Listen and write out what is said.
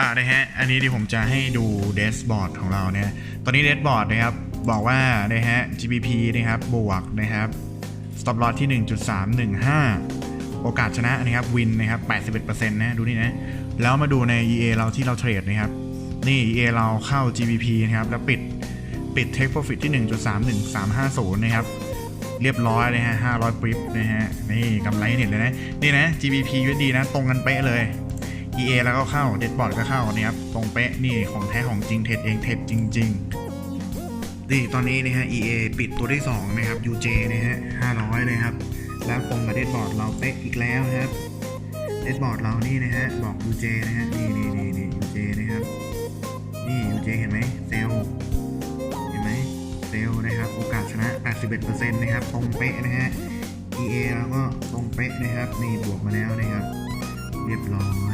อ่านะฮะ อันนี้ที่ผมจะให้ดูเดสบอร์ดของเราเนี่ย ตอนนี้เดสบอร์ดนะครับ บอกว่านะฮะ GBP นะครับ บวกนะครับ stop loss ที่ 1.315 โอกาสชนะนะครับวินนะครับ 81%นะดูนี่นะ แล้วมาดูใน EA เราที่เราเทรดนะครับ นี่ EA เราเข้า GBP นะครับ แล้วปิดปิด take profit ที่ 1.31350 นะครับ เรียบร้อยเลยฮะ 500ปริปนะฮะ นี่กำไรเห็นเลยนะ นี่นะ GBP USD นะ ตรงกันเป๊ะเลย EA แล้วก็เข้า Deadbot ก็เข้านะครับตรงเป๊ะนี่ของแท้ของจริงเทรดเองเทรดจริงๆนี่ตอนนี้นะฮะ EA ปิดตัวที่2นะครับ UJ นะฮะ500เลยครับแล้วตรงกับ Deadbot เราเป๊ะอีกแล้วครับ Deadbot เรานี่นะฮะบอก UJ นะฮะนี่นี่นี่นี่ UJ นะครับนี่ UJ เห็นไหมเซลเห็นไหมเซลนะครับโอกาสชนะ 81%นะครับตรงเป๊ะนะฮะ EA แล้วก็ตรงเป๊ะนะครับนี่บวกมาแล้วนะครับ เรียบร้อย